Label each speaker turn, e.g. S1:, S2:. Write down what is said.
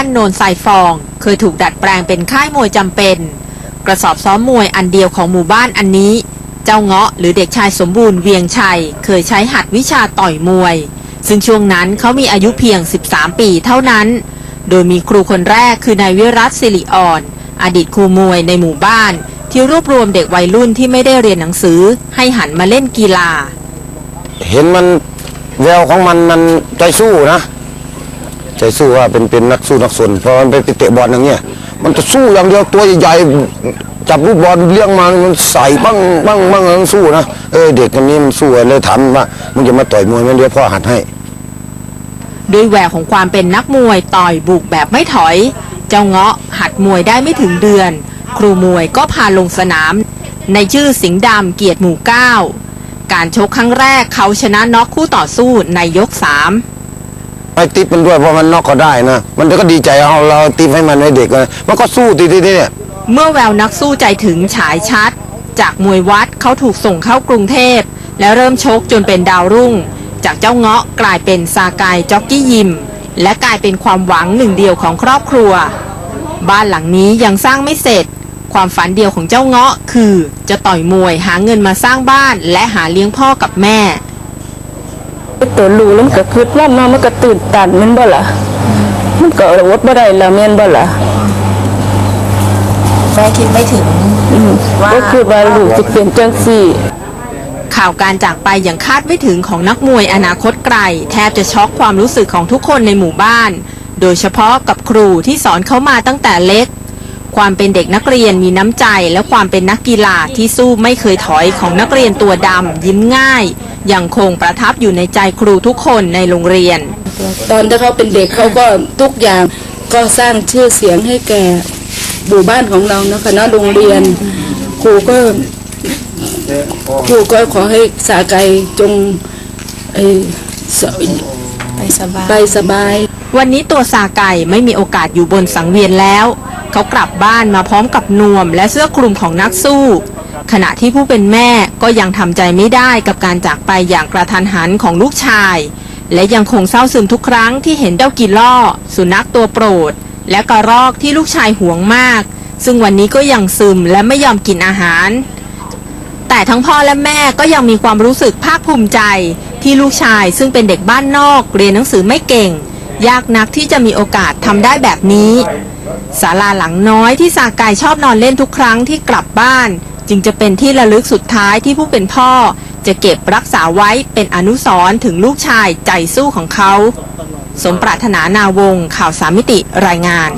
S1: านโนนทรายฟอง เคยถูกดัดแปลงเป็นค่ายมวยจำเป็น กระสอบซ้อมมวยอันเดียวของหมู่บ้านอันนี้ เจ้าเงาะหรือเด็กชายสมบูรณ์เวียงชัย เคยใช้หัดวิชาต่อยมวย ซึ่งช่วงนั้นเขามีอายุเพียง 13 ปีเท่านั้น โดยมีครูคนแรกคือนายวิรัตสิริอ่อน อดีตครูมวยในหมู่บ้าน ที่รวบรวมเด็กวัยรุ่นที่ไม่ได้เรียนหนังสือให้หันมาเล่นกีฬา
S2: เห็นมันแววของมันมันใจสู้นะ ใจสู้ว่าเป็นเป็นนักสู้นักสนพอมันไปเตะบอลอย่างเงี้ยมันจะสู้อย่างเดียวตัวใหญ่ๆจับลูกบอลเลี้ยงมามันใส่บ้างบ้างบ้างมันสู้นะเออเด็กคนนี้มันสู้เลยถามว่ามึงจะมาต่อยมวยไมันเดี๋ยวพ่อหัดให้
S1: ด้วยแววของความเป็นนักมวยต่อยบุกแบบไม่ถอย เจ้าเงาะหัดมวยได้ไม่ถึงเดือน ครูมวยก็พาลงสนาม ในชื่อสิงห์ดำเกียรติหมู่เก้าการชกครั้งแรกเขาชนะน็อกคู่ต่อสู้ในยกสาม
S2: ไอ้ติ๊บมันด้วยเพราะมันนอกก็ได้นะ มันก็ดีใจเอาเราติ๊บให้มันไว้เด็กนะมันก็สู้ตีๆเนี่ย
S1: เมื่อแววนักสู้ใจถึงฉายชัด จากมวยวัดเขาถูกส่งเข้ากรุงเทพ และเริ่มชกจนเป็นดาวรุ่ง จากเจ้าเงาะกลายเป็นซากายจ็อกกี้ยิม และกลายเป็นความหวังหนึ่งเดียวของครอบครัว บ้านหลังนี้ยังสร้างไม่เสร็จ ความฝันเดียวของเจ้าเงาะคือ จะต่อยมวยหาเงินมาสร้างบ้านและหาเลี้ยงพ่อกับแม่
S3: ตัวลูกแล้วมันก็คิดว่ามามันก็ตื่นตันแมันบ่ล่ะมันก็อดบ่ได้ละแม่นบ่ล่ะ
S1: แม่คิดไม่ถึง
S3: ก็คือว่าลูกจะเป็นจังซี่
S1: ข่าวการจากไปอย่างคาดไม่ถึงของนักมวยอนาคตไกล แทบจะช็อกความรู้สึกของทุกคนในหมู่บ้าน โดยเฉพาะกับครูที่สอนเขามาตั้งแต่เล็ก ความเป็นเด็กนักเรียนมีน้ำใจ และความเป็นนักกีฬาที่สู้ไม่เคยถอยของนักเรียนตัวดำยิ้มง่าย ยังคงประทับอยู่ในใจครูทุกคนในโรงเรียน
S3: ตอนที่เขาเป็นเด็กเขาก็ทุกอย่างก็สร้างชื่อเสียงให้แก่หมู่บ้านของเรานะคะเนาะโรงเรียน ครูก็ครูก็ขอให้สาไกจงเอ่อส
S4: ไปสบาย
S3: ไปสบาย
S1: วันนี้ตัวซาไก่ไม่มีโอกาสอยู่บนสังเวียนแล้ว เขากลับบ้านมาพร้อมกับนวมและเสื้อคลุมของนักสู้ ขณะที่ผู้เป็นแม่ก็ยังทำใจไม่ได้กับการจากไปอย่างกระทันหันของลูกชาย และยังคงเศร้าซึมทุกครั้งที่เห็นเจ้ากิล่อ สุนัขตัวโปรด และกระรอกที่ลูกชายหวงมาก ซึ่งวันนี้ก็ยังซึมและไม่ยอมกินอาหาร แต่ทั้งพ่อและแม่ก็ยังมีความรู้สึกภาคภูมิใจ ที่ลูกชายซึ่งเป็นเด็กบ้านนอกเรียนหนังสือไม่เก่ง ยากนักที่จะมีโอกาสทำได้แบบนี้ศาลาหลังน้อยที่สากายชอบนอนเล่นทุกครั้งที่กลับบ้าน จึงจะเป็นที่ระลึกสุดท้ายที่ผู้เป็นพ่อ จะเก็บรักษาไว้เป็นอนุสรณ์ถึงลูกชายใจสู้ของเขา สมปรารถนานาวงศ์ข่าวสามมิติรายงาน